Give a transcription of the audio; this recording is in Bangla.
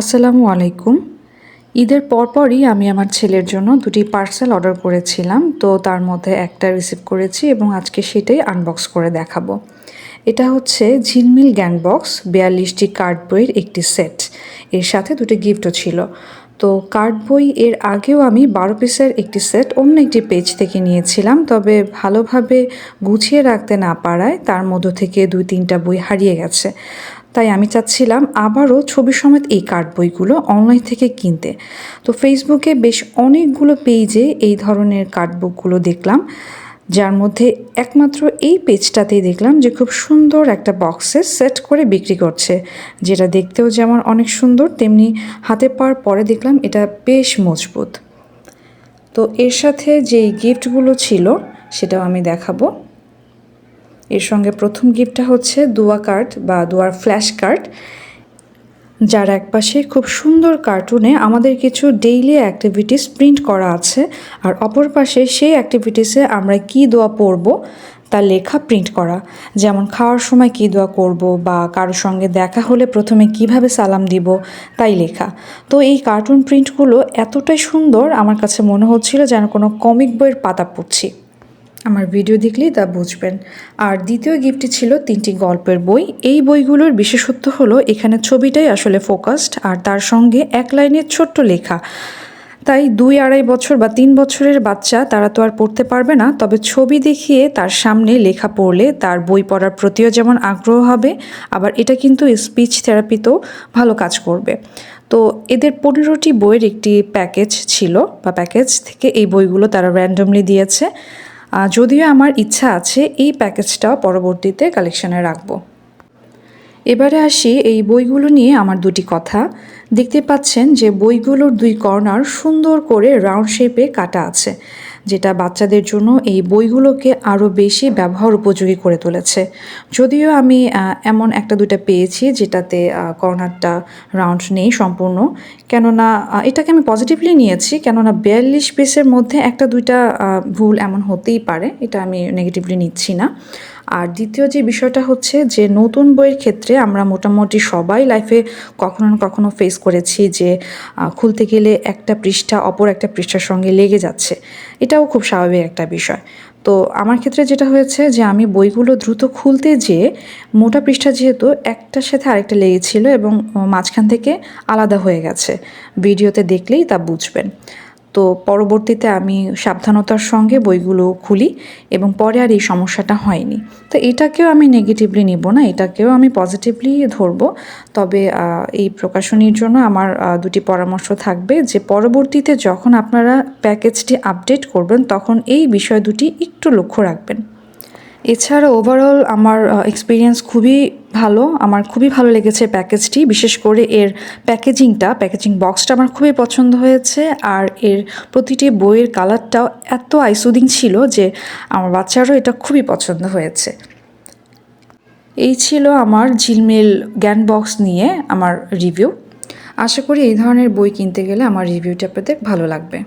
আসসালামু আলাইকুম। ঈদের পরপরই আমি আমার ছেলের জন্য দুটি পার্সেল অর্ডার করেছিলাম, তো তার মধ্যে একটা রিসিভ করেছি এবং আজকে সেটাই আনবক্স করে দেখাবো। এটা হচ্ছে ঝিলমিল জ্ঞান বক্স, বিয়াল্লিশটি কার্ড বইয়ের একটি সেট। এর সাথে দুটি গিফটও ছিল। তো কার্ড বই এর আগেও আমি বারো পিসের একটি সেট অন্য একটি পেজ থেকে নিয়েছিলাম, তবে ভালোভাবে গুছিয়ে রাখতে না পারায় তার মধ্য থেকে দুই তিনটা বই হারিয়ে গেছে। তাই আমি চাচ্ছিলাম আবারও ছবি সমেত এই কার্ড বইগুলো অনলাইন থেকে কিনতে। তো ফেসবুকে বেশ অনেকগুলো পেজে এই ধরনের কার্ড বুকগুলো দেখলাম, যার মধ্যে একমাত্র এই পেজটাতেই দেখলাম যে খুব সুন্দর একটা বক্সে সেট করে বিক্রি করছে, যেটা দেখতেও যেমন অনেক সুন্দর, তেমনি হাতে পাওয়ার পরে দেখলাম এটা বেশ মজবুত। তো এর সাথে যেই গিফটগুলো ছিল, সেটাও আমি দেখাবো। এর সঙ্গে প্রথম গিফটটা হচ্ছে দুয়া কার্ড বা দুয়ার ফ্ল্যাশ কার্ড, যার একপাশে খুব সুন্দর কার্টুনে আমাদের কিছু ডেইলি অ্যাক্টিভিটিস প্রিন্ট করা আছে, আর অপর পাশে সেই অ্যাক্টিভিটিসে আমরা কি দোয়া পড়ব তার লেখা প্রিন্ট করা। যেমন খাওয়ার সময় কী দোয়া করব বা কারোর সঙ্গে দেখা হলে প্রথমে কীভাবে সালাম দিব তাই লেখা। তো এই কার্টুন প্রিন্টগুলো এতটাই সুন্দর, আমার কাছে মনে হচ্ছিল যেন কোনো কমিক বইয়ের পাতা পড়ছি আমার ভিডিও দেখলেই তা বুঝবেন। আর দ্বিতীয় গিফটটি ছিল তিনটি গল্পের বই। এই বইগুলোর বিশেষত্ব হলো, এখানে ছবিটাই আসলে ফোকাসড আর তার সঙ্গে এক লাইনের ছোট্ট লেখা। তাই দুই আড়াই বছর বা তিন বছরের বাচ্চা তারা তো আর পড়তে পারবে না, তবে ছবি দেখিয়ে তার সামনে লেখা পড়লে তার বই পড়ার প্রতিও যেমন আগ্রহ হবে, আবার এটা কিন্তু স্পিচ থেরাপিতেও ভালো কাজ করবে। তো এদের পনেরোটি বইয়ের একটি প্যাকেজ ছিল, বা প্যাকেজ থেকে এই বইগুলো তারা র্যান্ডমলি দিয়েছে। যদিও আমার ইচ্ছা আছে এই প্যাকেজটা পরবর্তীতে কালেকশানে রাখব। এবারে আসি এই বইগুলো নিয়ে আমার দুটি কথা। দেখতে পাচ্ছেন যে বইগুলোর দুই কর্নার সুন্দর করে রাউন্ড শেপে কাটা আছে। যেটা বাচ্চাদের জন্য এই বইগুলোকে আরও বেশি ব্যবহার উপযোগী করে তুলেছে। যদিও আমি এমন একটা দুইটা পেয়েছি যেটাতে কর্নারটা রাউন্ড নেই সম্পূর্ণ। কেননা এটাকে আমি পজিটিভলি নিয়েছি কেননা বিয়াল্লিশ পিসের মধ্যে একটা দুইটা ভুল এমন হতেই পারে, এটা আমি নেগেটিভলি নিচ্ছি না। আর দ্বিতীয় যে বিষয়টা হচ্ছে যে নতুন বইয়ের ক্ষেত্রে আমরা মোটামুটি সবাই লাইফে কখনো না কখনো ফেস করেছি যে খুলতে গেলে একটা পৃষ্ঠা অপর একটা পৃষ্ঠার সঙ্গে লেগে যাচ্ছে। এটাও খুব স্বাভাবিক একটা বিষয়। তো আমার ক্ষেত্রে যেটা হয়েছে যে, আমি বইগুলো দ্রুত খুলতে যেয়ে মোটা পৃষ্ঠা যেহেতু একটার সাথে আরেকটা লেগেছিল এবং মাঝখান থেকে আলাদা হয়ে গেছে। ভিডিওতে দেখলেই তা বুঝবেন। তো পরবর্তীতে আমি সাবধানতার সঙ্গে বইগুলো খুলি এবং পরে আর এই সমস্যাটা হয়নি। তো এটাকেও আমি নেগেটিভলি নিব না, এটাকেও আমি পজিটিভলি ধরব। তবে এই প্রকাশনীর জন্য আমার দুটি পরামর্শ থাকবে যে পরবর্তীতে যখন আপনারা প্যাকেজটি আপডেট করবেন, তখন এই বিষয় দুটি একটু লক্ষ্য রাখবেন। এছাড়া ওভারঅল আমার এক্সপিরিয়েন্স খুবই ভালো। আমার খুবই ভালো লেগেছে প্যাকেজটি বিশেষ করে এর প্যাকেজিংটা প্যাকেজিং বক্সটা আমার খুবই পছন্দ হয়েছে। আর এর প্রতিটি বইয়ের কালারটাও এত আইসুদিং ছিল যে আমার বাচ্চারও এটা খুবই পছন্দ হয়েছে। এই ছিল আমার ঝিলমিল জ্ঞান বক্স নিয়ে আমার রিভিউ আশা করি এই ধরনের বই কিনতে গেলে আমার রিভিউটা আপনাদের ভালো লাগবে।